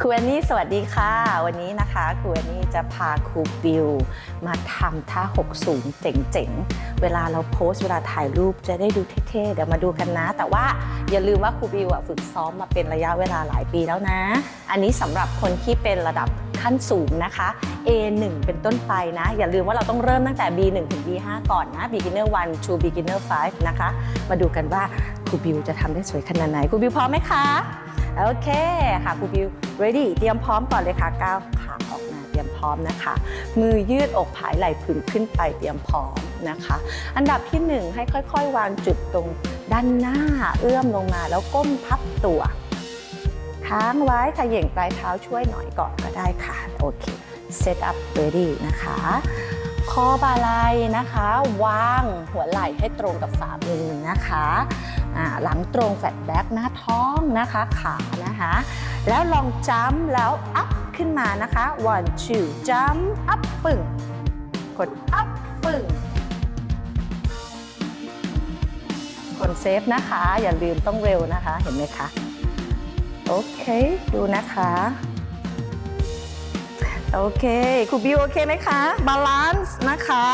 ครูแอนนี่สวัสดีค่ะ วันนี้นะคะครูแอนนี่จะพาครูบิว มาทำท่าหกสูงเจ๋งๆ เวลาเราโพสเวลาถ่ายรูปจะได้ดูเท่ๆ เดี๋ยวมาดูกันนะ แต่ว่าอย่าลืมว่าครูบิวฝึกซ้อมมาเป็นระยะเวลาหลายปีแล้วนะ อันนี้สำหรับคนที่เป็นระดับขั้นสูงนะคะ A1 เป็นต้นไปนะ อย่าลืมว่าเราต้องเริ่มตั้งแต่ B1 ถึง B5 ก่อนนะ beginner 1 to beginner 5 นะคะ มาดูกันว่าครูบิวจะทำได้สวยขนาดไหนครูบิวพร้อมไหมคะ โอเคค่ะครูบิว ready เตรียมพร้อมก่อนเลยค่ะก้าวขาออกมาเตรียมพร้อมนะคะ มือยืดอกผายไหล่ผึ่งขึ้นไปเตรียมพร้อมนะคะ อันดับที่หนึ่งให้ค่อยๆ วางจุดตรงด้านหน้าเอื้อมลงมาแล้วก้มพับตัว ค้างไว้ขย่งปลายเท้าช่วยหน่อยก่อนก็ได้ค่ะ โอเค set up ready นะคะ คอบาไหลนะคะ วางหัวไหล่ให้ตรงกับฝ่ามือนะคะหลังตรงแฟตแบ็กหน้าท้องนะคะขานะคะ แล้วลองจัมแล้วอัพขึ้นมานะคะ one two jump up ปึ่งกด up ปึ่งกดเซฟนะคะ อย่าลืมต้องเร็วนะคะเห็นไหมคะ โอเค ดูนะคะ โอเคครูบิวโอเคไหมคะบาลานซ์นะคะ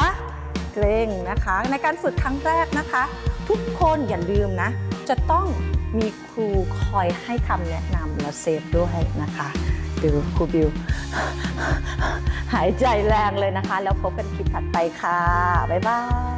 เกรงนะคะ ในการฝึกครั้งแรกนะคะ ทุกคนอย่าลืมนะ จะต้องมีครูคอยให้คำแนะนำและเซฟด้วยนะคะดูครูบิว หายใจแรงเลยนะคะ แล้วพบกันคลิปถัดไปค่ะ บ๊ายบาย